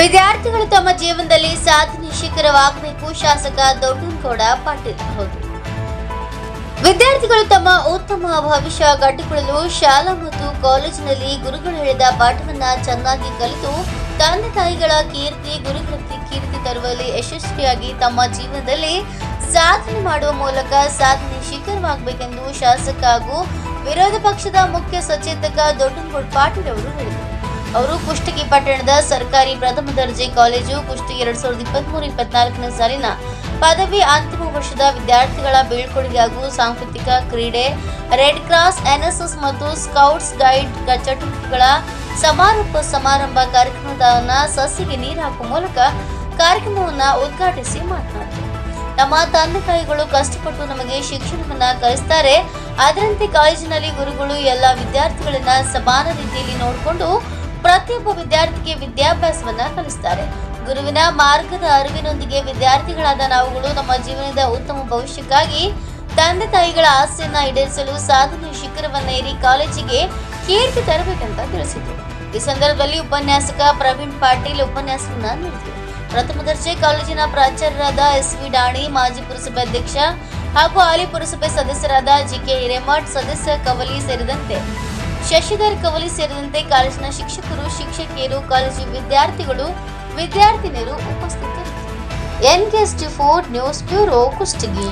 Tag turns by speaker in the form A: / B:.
A: ವಿದ್ಯಾರ್ಥಿಗಳು ತಮ್ಮ ಜೀವನದಲ್ಲಿ ಸಾಧನೆ ಶಿಖರವಾಗಬೇಕು. ಶಾಸಕ ದೊಡ್ಡನಗೌಡ ಪಾಟೀಲ್ ಹೌದು. ವಿದ್ಯಾರ್ಥಿಗಳು ತಮ್ಮ ಉತ್ತಮ ಭವಿಷ್ಯ ಕಟ್ಟಿಕೊಳ್ಳಲು ಶಾಲಾ ಮತ್ತು ಕಾಲೇಜಿನಲ್ಲಿ ಗುರುಗಳು ಹೇಳಿದ ಪಾಠವನ್ನ ಚೆನ್ನಾಗಿ ಕಲಿತು ತಂದೆ ತಾಯಿಗಳ ಕೀರ್ತಿ ಗುರುಗಳ ಕೀರ್ತಿ ತರುವಲ್ಲಿ ಯಶಸ್ವಿಯಾಗಿ ತಮ್ಮ ಜೀವನದಲ್ಲಿ ಸಾಧನೆ ಮಾಡುವ ಮೂಲಕ ಸಾಧನೆ ಶಿಖರವಾಗಬೇಕೆಂದು ಶಾಸಕ ಹಾಗೂ ವಿರೋಧ ಪಕ್ಷದ ಮುಖ್ಯ ಸಚೇತಕ ದೊಡ್ಡನಗೌಡ ಪಾಟೀಲ್ ಅವರು ಹೇಳಿದರು. ಅವರು ಕುಷ್ಟಗಿ ಪಟ್ಟಣದ ಸರ್ಕಾರಿ ಪ್ರಥಮ ದರ್ಜೆ ಕಾಲೇಜು ಕುಷ್ಟಗಿ ಎರಡ್ ಸಾವಿರದ ಇಪ್ಪತ್ಮೂರು, ಇಪ್ಪತ್ನಾಲ್ಕನೇ ಸಾಲಿನ ಪದವಿ ಅಂತಿಮ ವರ್ಷದ ವಿದ್ಯಾರ್ಥಿಗಳ ಬೀಳ್ಕೊಡುಗೆ ಹಾಗೂ ಸಾಂಸ್ಕೃತಿಕ ಕ್ರೀಡೆ ರೆಡ್ ಕ್ರಾಸ್ ಎನ್ಎಸ್ಎಸ್ ಮತ್ತು ಸ್ಕೌಟ್ಸ್ ಗೈಡ್ ಚಟುವಟಿಕೆಗಳ ಸಮಾರೋಪ ಸಮಾರಂಭ ಕಾರ್ಯಕ್ರಮದ ಸಸಿಗೆ ನೀರು ಹಾಕುವ ಮೂಲಕ ಕಾರ್ಯಕ್ರಮವನ್ನು ಉದ್ಘಾಟಿಸಿ ಮಾತನಾಡಿದರು. ನಮ್ಮ ತಂದೆ ತಾಯಿಗಳು ಕಷ್ಟಪಟ್ಟು ನಮಗೆ ಶಿಕ್ಷಣವನ್ನ ಕಲಿಸ್ತಾರೆ. ಅದರಂತೆ ಕಾಲೇಜಿನಲ್ಲಿ ಗುರುಗಳು ಎಲ್ಲ ವಿದ್ಯಾರ್ಥಿಗಳನ್ನ ಸಮಾನ ರೀತಿಯಲ್ಲಿ ನೋಡಿಕೊಂಡು ಪ್ರತಿಯೊಬ್ಬ ವಿದ್ಯಾರ್ಥಿಗೆ ವಿದ್ಯಾಭ್ಯಾಸವನ್ನ ಕಲಿಸ್ತಾರೆ. ಗುರುವಿನ ಮಾರ್ಗದ ಅರಿವಿನೊಂದಿಗೆ ವಿದ್ಯಾರ್ಥಿಗಳಾದ ನಾವುಗಳು ನಮ್ಮ ಜೀವನದ ಉತ್ತಮ ಭವಿಷ್ಯಕ್ಕಾಗಿ ತಂದೆ ತಾಯಿಗಳ ಆಸೆಯನ್ನ ಈಡೇರಿಸಲು ಸಾಧನೆ ಶಿಖರವನ್ನ ಏರಿ ಕಾಲೇಜಿಗೆ ಕೀರ್ತಿ ತರಬೇಕಂತ ತಿಳಿಸಿದರು. ಈ ಸಂದರ್ಭದಲ್ಲಿ ಉಪನ್ಯಾಸಕ ಪ್ರವೀಣ್ ಪಾಟೀಲ್ ಉಪನ್ಯಾಸವನ್ನ ನೀಡಿದರು. ಪ್ರಥಮ ದರ್ಜೆ ಕಾಲೇಜಿನ ಪ್ರಾಚಾರ್ಯರಾದ ಎಸ್ ವಿ ಡಾಣಿ, ಮಾಜಿ ಪುರಸಭೆ ಅಧ್ಯಕ್ಷ ಹಾಗೂ ಹಾಲಿ ಪುರಸಭೆ ಸದಸ್ಯರಾದ ಜಿ ಕೆ ಹಿರೇಮಠ್, ಸದಸ್ಯ ಕವಲಿ ಸೇರಿದಂತೆ ಶಶಿಧರ್ ಕವಲಿ ಸೇರಿದಂತೆ ಕಾಲೇಜಿನ ಶಿಕ್ಷಕರು, ಶಿಕ್ಷಕಿಯರು, ಕಾಲೇಜು ವಿದ್ಯಾರ್ಥಿಗಳು, ವಿದ್ಯಾರ್ಥಿನಿಯರು ಉಪಸ್ಥಿತರಿದ್ದರು. NKST four news bureau Kushtagi.